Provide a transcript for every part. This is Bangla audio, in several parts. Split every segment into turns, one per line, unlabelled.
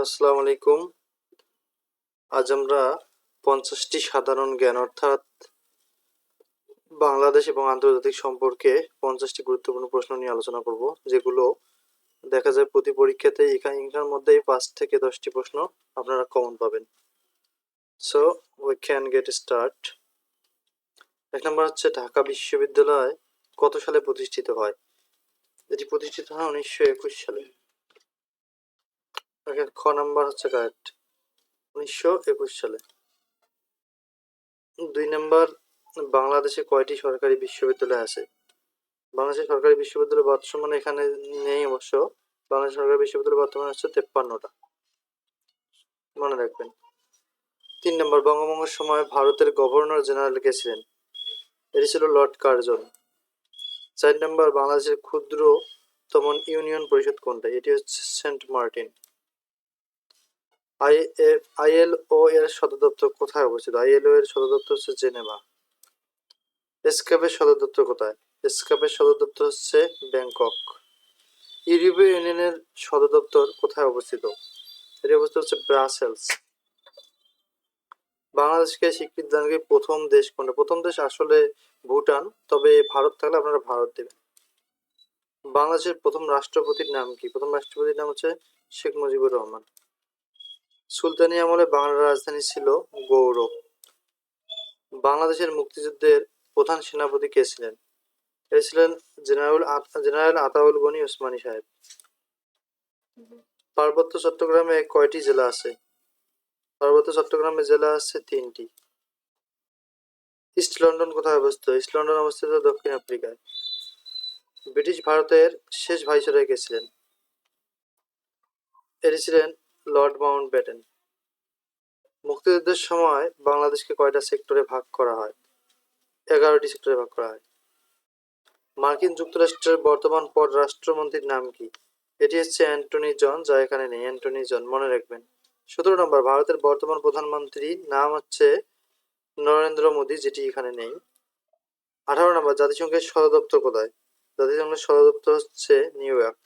আসসালামু আলাইকুম। আজ আমরা পঞ্চাশটি সাধারণ জ্ঞান অর্থাৎ বাংলাদেশ এবং আন্তর্জাতিক সম্পর্কে পঞ্চাশটি গুরুত্বপূর্ণ প্রশ্ন নিয়ে আলোচনা করব, যেগুলো দেখা যায় প্রতি পরীক্ষাতে এখানে এখানের মধ্যেই পাঁচ থেকে দশটি প্রশ্ন আপনারা কমন পাবেন। So we can get start এক নম্বর হচ্ছে, ঢাকা বিশ্ববিদ্যালয় কত সালে প্রতিষ্ঠিত হয়? এটি প্রতিষ্ঠিত হয় উনিশশো একুশ সালে। Okay, খ নাম্বার হচ্ছে কারেক্ট। উনিশশো একুশ সালে। দুই নাম্বার বাংলাদেশে কয়টি সরকারি বিশ্ববিদ্যালয় আছে? বাংলাদেশের সরকারি বিশ্ববিদ্যালয় বর্তমানে এখানে নেই অবশ্য। বাংলাদেশ সরকারি বিশ্ববিদ্যালয় বর্তমানে হচ্ছে তেপ্পান্নটা। মনে রাখবেন। তিন নম্বর বঙ্গভঙ্গের সময় ভারতের গভর্নর জেনারেল কে ছিলেন? এটি ছিল লর্ড কার্জন। চার নম্বর বাংলাদেশের ক্ষুদ্রতম ইউনিয়ন পরিষদ কোনটা? এটি হচ্ছে সেন্ট মার্টিন। আইএলও এর সদর দপ্তর কোথায় অবস্থিত? আইএলও এর সদর দপ্তর হচ্ছে জেনেভা। এসকাপের সদর দপ্তর কোথায়? এসকাপের সদর দপ্তর হচ্ছে ব্যাংকক। ইউরোপীয় ইউনিয়নের সদর দপ্তর কোথায় অবস্থিত? এটি অবস্থিত হচ্ছে ব্রাসেলস। বাংলাদেশকে স্বীকৃতি দানকারী প্রথম দেশ কোনটা? প্রথম দেশ আসলে ভুটান, তবে ভারত থাকলে আপনারা ভারত দেবেন। বাংলাদেশের প্রথম রাষ্ট্রপতির নাম কি? প্রথম রাষ্ট্রপতির নাম হচ্ছে শেখ মুজিবুর রহমান। সুলতানি আমলে বাংলার রাজধানী ছিল গৌরব। বাংলাদেশের মুক্তিযুদ্ধের প্রধান সেনাপতি কে ছিলেন? এ ছিলেন জেনারেল জেনারেল আতাউল গনি ওসমানী সাহেব। পার্বত্য চট্টগ্রামে কয়টি জেলা আছে? পার্বত্য চট্টগ্রামে জেলা আছে তিনটি। ইস্ট লন্ডন কোথায় অবস্থিত? ইস্ট লন্ডন অবস্থিত দক্ষিণ আফ্রিকায়। ব্রিটিশ ভারতের শেষ ভাইসরয় কে ছিলেন? এটি ছিলেন লর্ড মাউন্ট ব্যাটেন মুক্তিযুদ্ধের সময় বাংলাদেশকে কয়টা সেক্টরে ভাগ করা হয়? এগারোটি সেক্টরে ভাগ করা হয়। মার্কিন যুক্তরাষ্ট্রের বর্তমান পররাষ্ট্রমন্ত্রীর নাম কি? এটি হচ্ছে অ্যান্টনি জন, যা এখানে নেই। অ্যান্টনি জন, মনে রাখবেন। সতেরো নম্বর, ভারতের বর্তমান প্রধানমন্ত্রী নাম হচ্ছে নরেন্দ্র মোদী, যেটি এখানে নেই। আঠারো নম্বর, জাতিসংঘের সদর দপ্তর কোথায়? জাতিসংঘের সদর দপ্তর হচ্ছে নিউ ইয়র্ক।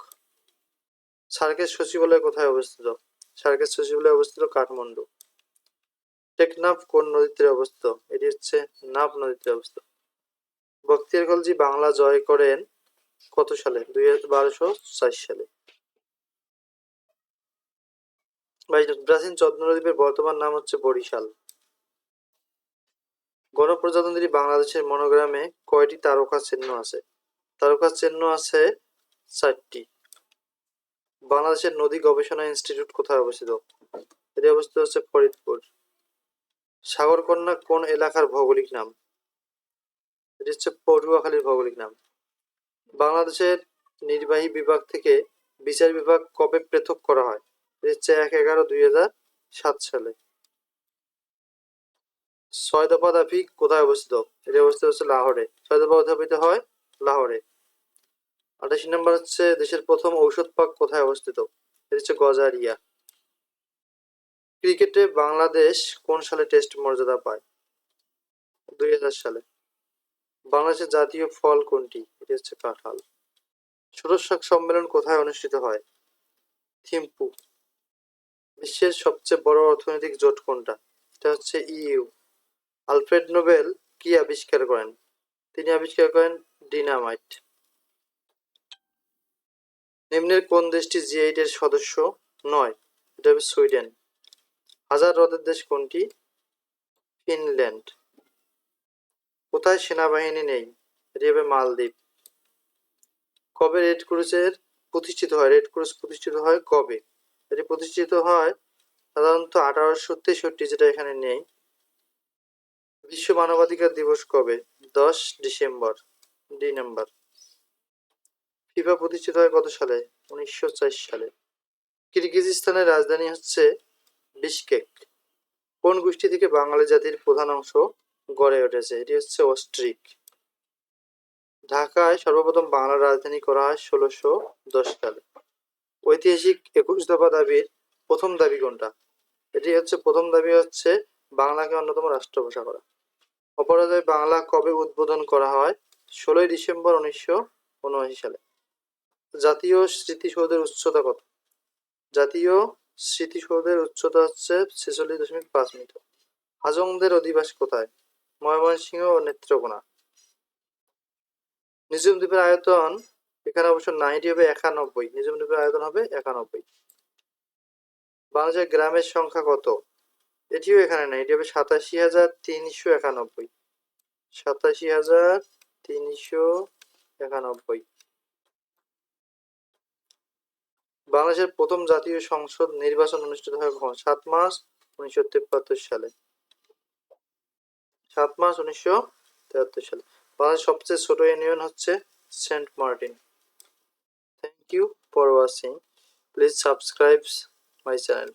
সার্কের সচিবালয় কোথায় অবস্থিত? সার্কের সচিবালয় অবস্থিত কাঠমান্ডু। টেকনাফ কোন নদীতে অবস্থিত? এটি হচ্ছে নাফ নদীতে অবস্থিত। বখতিয়ার খলজি বাংলা জয় করেন কত সালে? দুই বারোশো চার সালে। প্রাচীন চন্দ্রদ্বীপের বর্তমান নাম হচ্ছে বরিশাল। গণপ্রজাতন্ত্রী বাংলাদেশের মনোগ্রামে কয়টি তারকা চিহ্ন আছে? তারকা চিহ্ন আছে চারটি। বাংলাদেশের নদী গবেষণা ইনস্টিটিউট কোথায় অবস্থিত? এটি অবস্থিত হচ্ছে ফরিদপুর। সাগরকন্যা কোন এলাকার ভৌগোলিক নাম? এটি হচ্ছে পটুয়াখালীর ভৌগোলিক নাম। বাংলাদেশের নির্বাহী বিভাগ থেকে বিচার বিভাগ কবে পৃথক করা হয়? এটি হচ্ছে এক এগারো দুই হাজার সাত সালে। ছয় দফা দাবি কোথায় অবস্থিত? এটি অবস্থিত হচ্ছে লাহোরে। ছয় দফা উত্থাপিত হয়? লাহোরে। আঠাশি নম্বর হচ্ছে দেশের প্রথম ঔষধ পাক কোথায় অবস্থিত? এটি হচ্ছে গজারিয়া। ক্রিকেটে বাংলাদেশ কোন সালে টেস্ট মর্যাদা পায়? দুই হাজার সালে। বাংলাদেশের জাতীয় ফল কোনটি? এটি হচ্ছে কাঁঠাল। ষোড়শ সম্মেলন কোথায় অনুষ্ঠিত হয়? থিম্পু। বিশ্বের সবচেয়ে বড় অর্থনৈতিক জোট কোনটা? এটা হচ্ছে ইইউ। আলফ্রেড নোবেল কি আবিষ্কার করেন? তিনি আবিষ্কার করেন ডিনামাইট। নিম্নের কোন দেশটি জি এইট এর সদস্য নয়? এটা হবে সুইডেন। হাজার হ্রদের দেশ কোনটি? ফিনল্যান্ড। কোথায় সেনাবাহিনী নেই? এটি হবে মালদ্বীপ। কবে রেড ক্রুজের প্রতিষ্ঠিত হয়? রেড ক্রুজ প্রতিষ্ঠিত হয় কবে? এটি প্রতিষ্ঠিত হয় সাধারণত আঠারোশো তেষট্টি, যেটা এখানে নেই। বিশ্ব মানবাধিকার দিবস কবে? দশ ডিসেম্বর ডি নাম্বার। ফিফা প্রতিষ্ঠিত হয় কত সালে? উনিশশো চার সালে। কিরগিজস্তানের রাজধানী হচ্ছে বিশকেক। কোন গোষ্ঠী থেকে বাঙালি জাতির প্রধান অংশ গড়ে উঠেছে? এটি হচ্ছে অস্ট্রিক। ঢাকায় সর্বপ্রথম বাংলার রাজধানী করা হয় ষোলোশো দশ সালে। ঐতিহাসিক একুশ দফা দাবির প্রথম দাবি কোনটা? এটি হচ্ছে, প্রথম দাবি হচ্ছে বাংলাকে অন্যতম রাষ্ট্রভাষা করা। অপরাজয় বাংলা কবে উদ্বোধন করা হয়? ষোলোই ডিসেম্বর উনিশশো উনআশি সালে। জাতীয় স্মৃতিসৌধের উচ্চতা কত? জাতীয় স্মৃতিসৌধের উচ্চতা হচ্ছে ছেচল্লিশ দশমিক পাঁচ মিটার। হাজংদের অধিবাস কোথায়? ময়মনসিংহ ও নেত্রকোনা। নিজুম দ্বীপের আয়তন এখানে অবশ্য নাইনটি হবে একানব্বই। নিজুম দ্বীপের আয়তন হবে একানব্বই। বাংলাদেশের গ্রামের সংখ্যা কত? এটিও এখানে নাই, এটি হবে সাতাশি হাজার তিনশো একানব্বই। সাতাশি হাজার তিনশো একানব্বই। বাংলাদেশের প্রথম জাতীয় সংসদ নির্বাচন অনুষ্ঠিত হয় কখন সাত মার্চ উনিশশো তেপাত্তর সালে। সাত মার্চ উনিশশো তেহাত্তর সালে। বাংলাদেশ সবচেয়ে ছোট ইউনিয়ন হচ্ছে Saint Martin. Thank you for watching please subscribe my channel